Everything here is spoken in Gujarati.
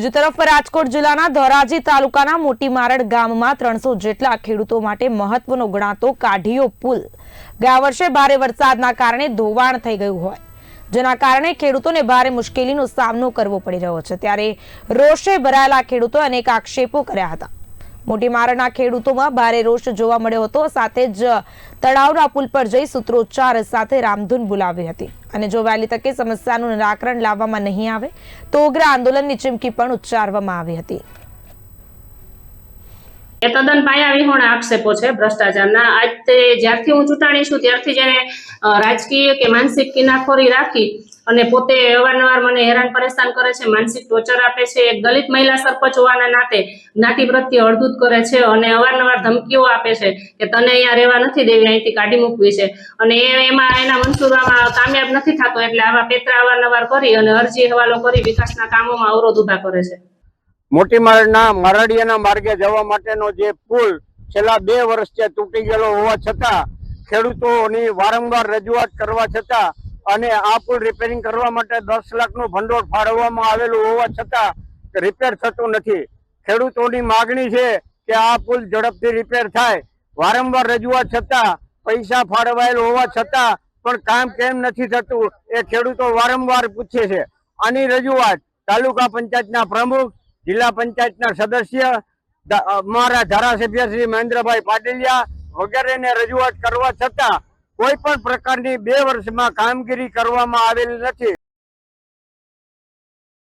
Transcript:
બીજી તરફ રાજકોટ જિલ્લાના ધોરાજી તાલુકાના મોટી મારડ ગામમાં ત્રણસો જેટલા ખેડૂતો માટે મહત્વનો ગણાતો કાઢીયો પુલ. ગયા વર્ષે ભારે વરસાદના કારણે ધોવાણ થઈ ગયું હોય. જેના કારણે ખેડૂતોને ભારે મુશ્કેલીનો સામનો કરવો પડી રહ્યો છે. ત્યારે રોષે ભરાયેલા ખેડૂતોએ અનેક આક્ષેપો કર્યા હતા. મોટી મારડના ખેડૂતોમાં ભારે રોષ જોવા મળ્યો હતો. સાથે જ તળાવના પુલ પર જઈ સૂત્રોચ્ચાર સાથે રામધૂન બોલાવી હતી. અને જો વહેલી તકે સમસ્યાનું નિરાકરણ લાવવામાં નહીં આવે, તો ઉગ્ર આંદોલનની ચીમકી પણ ઉચ્ચારવામાં આવી હતી. એ તદ્દન પાયા વિહોણા આક્ષેપો છે, ભ્રષ્ટાચારના. આજ જ્યારથી હું ચૂંટાણી છું, ત્યારથી જેને રાજકીય કે માનસિક કિનાખોરી રાખી અને પોતે અવારનવાર મને હેરાન પરેશાન કરે છે, માનસિક ટોર્ચર આપે છે. એક દલિત મહિલા સરપંચ હોવાના નાતે જ્ઞાતિ પ્રત્યે અડધૂત કરે છે અને અવારનવાર ધમકીઓ આપે છે કે તને અહીંયા રહેવા નથી દેવી, અહીંથી કાઢી મૂકવી છે. અને એમાં એના મંસૂરમાં કામયાબ નથી થતો, એટલે આવા પેતરા અવારનવાર કરી અને અરજી હવાલો કરી વિકાસના કામોમાં અવરોધ ઊભા કરે છે. મોટી માળના મરાડિયાના માર્ગે જવા માટેનો જે પુલ છેલ્લા બે વર્ષથી તૂટી ગયેલો હોવા છતાં ખેડૂતોની વારંવાર રજૂઆત કરવા છતાં અને આ પુલ રિપેરિંગ કરવા માટે દસ લાખનું ભંડોળ ફાળવવામાં આવેલું હોવા છતાં રિપેર થતું નથી. ખેડૂતોની માગણી છે કે આ પુલ ઝડપથી રિપેર થાય. વારંવાર રજૂઆત છતાં પૈસા ફાળવાયેલ હોવા છતાં પણ કામ કેમ નથી થતું એ ખેડૂતો વારંવાર પૂછે છે. આની રજૂઆત તાલુકા પંચાયતના પ્રમુખ, જિલ્લા પંચાયતના સદસ્ય અમારા ધારાસભ્ય શ્રી મહેન્દ્રભાઈ પાટીલિયા વગેરેને રજૂઆત કરવા છતાં કોઈ પણ પ્રકારની બે વર્ષમાં કામગીરી કરવામાં આવેલ નથી.